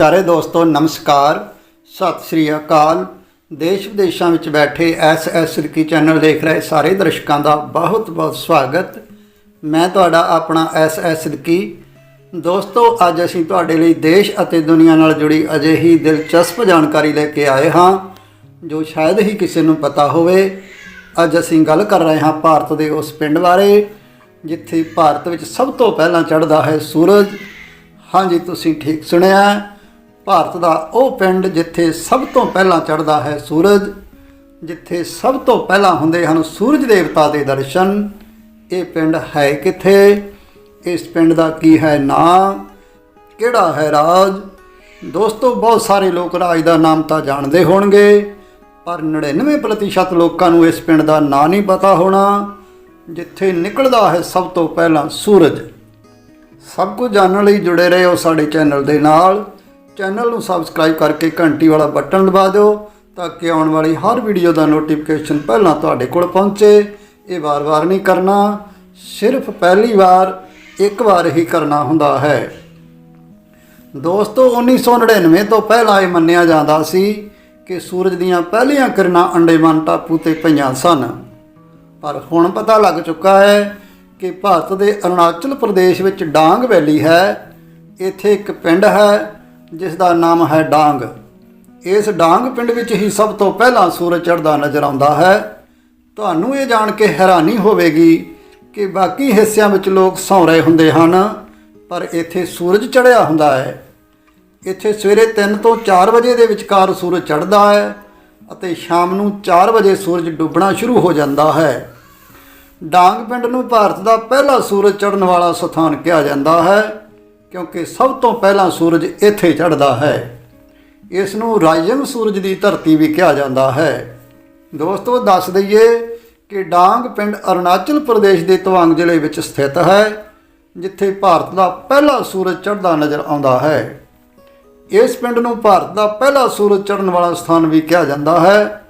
ਪਿਆਰੇ ਦੋਸਤੋ, ਨਮਸਕਾਰ। ਸਤਿ ਸ੍ਰੀ ਅਕਾਲ। ਦੇਸ਼ ਵਿਦੇਸ਼ਾਂ ਵਿੱਚ ਬੈਠੇ ਐਸ ਐਸ ਰਿਕੀ ਚੈਨਲ ਦੇਖ ਰਹੇ ਸਾਰੇ ਦਰਸ਼ਕਾਂ ਦਾ ਬਹੁਤ ਬਹੁਤ ਸਵਾਗਤ। ਮੈਂ ਤੁਹਾਡਾ ਆਪਣਾ ਐਸ ਐਸ ਰਿਕੀ। ਦੋਸਤੋ, ਅੱਜ ਅਸੀਂ ਤੁਹਾਡੇ ਲਈ ਦੇਸ਼ ਅਤੇ ਦੁਨੀਆ ਨਾਲ ਜੁੜੀ ਅਜਿਹੀ ਦਿਲਚਸਪ ਜਾਣਕਾਰੀ ਲੈ ਕੇ ਆਏ ਹਾਂ, ਜੋ ਸ਼ਾਇਦ ਹੀ ਕਿਸੇ ਨੂੰ ਪਤਾ ਹੋਵੇ। ਅੱਜ ਅਸੀਂ ਗੱਲ ਕਰ ਰਹੇ ਹਾਂ ਭਾਰਤ ਦੇ ਉਸ ਪਿੰਡ ਬਾਰੇ, ਜਿੱਥੇ ਭਾਰਤ ਵਿੱਚ ਸਭ ਤੋਂ ਪਹਿਲਾਂ ਚੜ੍ਹਦਾ ਹੈ ਸੂਰਜ। ਹਾਂਜੀ, ਤੁਸੀਂ ਠੀਕ ਸੁਣਿਆ? ਭਾਰਤ ਦਾ ਉਹ ਪਿੰਡ ਜਿੱਥੇ ਸਭ ਤੋਂ ਪਹਿਲਾਂ ਚੜ੍ਹਦਾ ਹੈ ਸੂਰਜ, ਜਿੱਥੇ ਸਭ ਤੋਂ ਪਹਿਲਾਂ ਹੁੰਦੇ ਹਨ ਸੂਰਜ ਦੇਵਤਾ ਦੇ ਦਰਸ਼ਨ, ਇਹ ਪਿੰਡ ਹੈ ਕਿੱਥੇ? ਇਸ ਪਿੰਡ ਦਾ ਕੀ ਹੈ ਨਾਂ? ਕਿਹੜਾ ਹੈ ਰਾਜ? ਦੋਸਤੋ, ਬਹੁਤ ਸਾਰੇ ਲੋਕ ਰਾਜ ਦਾ ਨਾਮ ਤਾਂ ਜਾਣਦੇ ਹੋਣਗੇ, ਪਰ 99% ਲੋਕਾਂ ਨੂੰ ਇਸ ਪਿੰਡ ਦਾ ਨਾਂ ਨਹੀਂ ਪਤਾ ਹੋਣਾ, ਜਿੱਥੇ ਨਿਕਲਦਾ ਹੈ ਸਭ ਤੋਂ ਪਹਿਲਾਂ ਸੂਰਜ। ਸਭ ਕੁਝ ਜਾਣਨ ਲਈ ਜੁੜੇ ਰਹੋ ਸਾਡੇ ਚੈਨਲ ਦੇ ਨਾਲ। ਚੈਨਲ ਨੂੰ ਸਬਸਕ੍ਰਾਈਬ ਕਰਕੇ ਘੰਟੀ ਵਾਲਾ ਬਟਨ ਦਬਾ ਦਿਓ ਤਾਂ ਕਿ ਆਉਣ ਵਾਲੀ ਹਰ ਵੀਡੀਓ ਦਾ ਨੋਟੀਫਿਕੇਸ਼ਨ ਪਹਿਲਾਂ ਤੁਹਾਡੇ ਕੋਲ ਪਹੁੰਚੇ। ਇਹ ਵਾਰ-ਵਾਰ ਨਹੀਂ ਕਰਨਾ, ਸਿਰਫ ਪਹਿਲੀ ਵਾਰ ਇੱਕ ਵਾਰ ਹੀ ਕਰਨਾ ਹੁੰਦਾ ਹੈ। ਦੋਸਤੋ 1999 ਤੋਂ ਪਹਿਲਾਂ ਇਹ ਮੰਨਿਆ ਜਾਂਦਾ ਸੀ ਕਿ ਸੂਰਜ ਦੀਆਂ ਪਹਿਲੀਆਂ ਕਿਰਨਾਂ ਅੰਡੇਮਾਨ ਟਾਪੂ ਤੇ ਪਈਆਂ ਸਨ। ਪਰ ਹੁਣ ਪਤਾ ਲੱਗ ਚੁੱਕਾ ਹੈ ਕਿ ਭਾਰਤ ਦੇ ਅਰੁਣਾਚਲ ਪ੍ਰਦੇਸ਼ ਵਿੱਚ ਡਾਂਗ ਵੈਲੀ ਹੈ। ਇੱਥੇ ਇੱਕ ਪਿੰਡ ਹੈ ਜਿਸ ਦਾ ਨਾਮ ਹੈ ਡਾਂਗ। ਇਸ ਡਾਂਗ ਪਿੰਡ ਵਿੱਚ ਹੀ ਸਭ ਤੋਂ ਪਹਿਲਾਂ ਸੂਰਜ ਚੜ੍ਹਦਾ ਨਜ਼ਰ ਆਉਂਦਾ ਹੈ। ਤੁਹਾਨੂੰ ਇਹ ਜਾਣ ਕੇ ਹੈਰਾਨੀ ਹੋਵੇਗੀ ਕਿ ਬਾਕੀ ਹਿੱਸਿਆਂ ਵਿੱਚ ਲੋਕ ਸੌਂ ਰਹੇ ਹੁੰਦੇ ਹਨ, ਪਰ ਇੱਥੇ ਸੂਰਜ ਚੜ੍ਹਿਆ ਹੁੰਦਾ ਹੈ। ਇੱਥੇ ਸਵੇਰੇ 3 ਤੋਂ 4 ਵਜੇ ਦੇ ਵਿਚਕਾਰ ਸੂਰਜ ਚੜ੍ਹਦਾ ਹੈ ਅਤੇ ਸ਼ਾਮ ਨੂੰ 4 ਵਜੇ ਸੂਰਜ ਡੁੱਬਣਾ ਸ਼ੁਰੂ ਹੋ ਜਾਂਦਾ ਹੈ। ਡਾਂਗ ਪਿੰਡ ਨੂੰ ਭਾਰਤ ਦਾ ਪਹਿਲਾ ਸੂਰਜ ਚੜ੍ਹਨ ਵਾਲਾ ਸਥਾਨ ਕਿਹਾ ਜਾਂਦਾ ਹੈ। ਕਿਉਂਕਿ ਸਭ ਤੋਂ ਪਹਿਲਾਂ ਸੂਰਜ ਇੱਥੇ ਚੜ੍ਹਦਾ ਹੈ। ਇਸ ਨੂੰ ਰਾਜੰਗ ਸੂਰਜ ਦੀ ਧਰਤੀ ਵੀ ਕਿਹਾ ਜਾਂਦਾ ਹੈ। ਦੋਸਤੋ, ਦੱਸ ਦਈਏ ਕਿ ਡਾਂਗ ਪਿੰਡ ਅਰੁਣਾਚਲ ਪ੍ਰਦੇਸ਼ ਦੇ ਤਵਾਂਗ ਜ਼ਿਲ੍ਹੇ ਵਿੱਚ ਸਥਿਤ ਹੈ, ਜਿੱਥੇ ਭਾਰਤ ਦਾ ਪਹਿਲਾ ਸੂਰਜ ਚੜ੍ਹਦਾ ਨਜ਼ਰ ਆਉਂਦਾ ਹੈ। ਇਸ ਪਿੰਡ ਨੂੰ ਭਾਰਤ ਦਾ ਪਹਿਲਾ ਸੂਰਜ ਚੜ੍ਹਨ ਵਾਲਾ ਸਥਾਨ ਵੀ ਕਿਹਾ ਜਾਂਦਾ ਹੈ।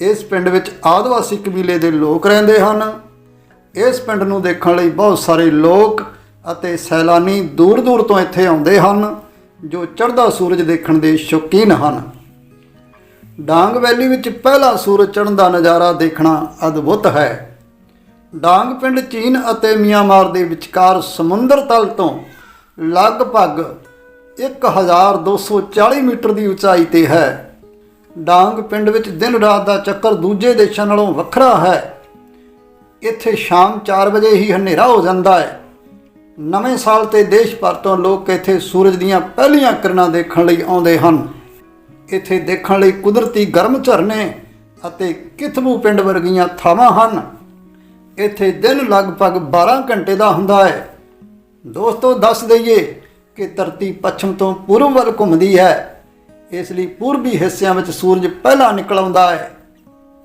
ਇਸ ਪਿੰਡ ਵਿੱਚ ਆਦਿਵਾਸੀ ਕਬੀਲੇ ਦੇ ਲੋਕ ਰਹਿੰਦੇ ਹਨ। ਇਸ ਪਿੰਡ ਨੂੰ ਦੇਖਣ ਲਈ ਬਹੁਤ ਸਾਰੇ ਲੋਕ ਅਤੇ ਸੈਲਾਨੀ ਦੂਰ-ਦੂਰ ਤੋਂ ਇੱਥੇ ਆਉਂਦੇ ਹਨ, ਜੋ ਚੜ੍ਹਦਾ ਸੂਰਜ ਦੇਖਣ ਦੇ ਸ਼ੌਕੀਨ ਹਨ। ਡਾਂਗ ਵੈਲੀ ਵਿੱਚ ਪਹਿਲਾ ਸੂਰਜ ਚੜ੍ਹਨ ਦਾ ਨਜ਼ਾਰਾ ਦੇਖਣਾ ਅਦਭੁਤ ਹੈ। ਡਾਂਗ ਪਿੰਡ ਚੀਨ ਅਤੇ ਮਿਆਂਮਾਰ ਦੇ ਵਿਚਕਾਰ ਸਮੁੰਦਰ ਤਲ ਤੋਂ ਲਗਭਗ 1240 ਮੀਟਰ ਦੀ ਉਚਾਈ ਤੇ ਹੈ। ਡਾਂਗ ਪਿੰਡ ਵਿੱਚ ਦਿਨ ਰਾਤ ਦਾ ਚੱਕਰ ਦੂਜੇ ਦੇਸ਼ਾਂ ਨਾਲੋਂ ਵੱਖਰਾ ਹੈ। ਇੱਥੇ ਸ਼ਾਮ 4 ਵਜੇ ਹੀ ਹਨੇਰਾ ਹੋ ਜਾਂਦਾ ਹੈ। ਨਵੇਂ ਸਾਲ ਤੇ ਦੇਸ਼ ਭਰ ਤੋਂ ਲੋਕ ਇੱਥੇ ਸੂਰਜ ਦੀਆਂ ਪਹਿਲੀਆਂ ਕਿਰਨਾਂ ਦੇਖਣ ਲਈ ਆਉਂਦੇ ਹਨ। ਇੱਥੇ ਦੇਖਣ ਲਈ ਕੁਦਰਤੀ ਗਰਮ ਝਰਨੇ ਅਤੇ ਕਿਥਬੂ ਪਿੰਡ ਵਰਗੀਆਂ ਥਾਵਾਂ ਹਨ। ਇੱਥੇ ਦਿਨ ਲਗਭਗ 12 ਘੰਟੇ ਦਾ ਹੁੰਦਾ ਹੈ। ਦੋਸਤੋ, ਦੱਸ ਦਈਏ ਕਿ ਧਰਤੀ ਪੱਛਮ ਤੋਂ ਪੂਰਬ ਵੱਲ ਘੁੰਮਦੀ ਹੈ। ਇਸ ਲਈ ਪੂਰਬੀ ਹਿੱਸਿਆਂ ਵਿੱਚ ਸੂਰਜ ਪਹਿਲਾਂ ਨਿਕਲ ਆਉਂਦਾ ਹੈ।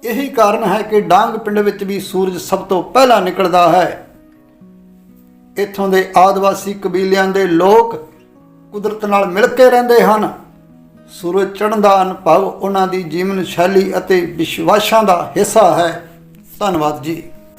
ਇਹੀ ਕਾਰਨ ਹੈ ਕਿ ਡਾਂਗ ਪਿੰਡ ਵਿੱਚ ਵੀ ਸੂਰਜ ਸਭ ਤੋਂ ਪਹਿਲਾਂ ਨਿਕਲਦਾ ਹੈ। ਇੱਥੋਂ ਦੇ ਆਦਿਵਾਸੀ ਕਬੀਲਿਆਂ ਦੇ ਲੋਕ ਕੁਦਰਤ ਨਾਲ ਮਿਲ ਕੇ ਰਹਿੰਦੇ ਹਨ। ਸੂਰਜ ਚੜ੍ਹਨ ਦਾ ਅਨੁਭਵ ਉਹਨਾਂ ਦੀ ਜੀਵਨ ਸ਼ੈਲੀ ਅਤੇ ਵਿਸ਼ਵਾਸਾਂ ਦਾ ਹਿੱਸਾ ਹੈ। ਧੰਨਵਾਦ ਜੀ।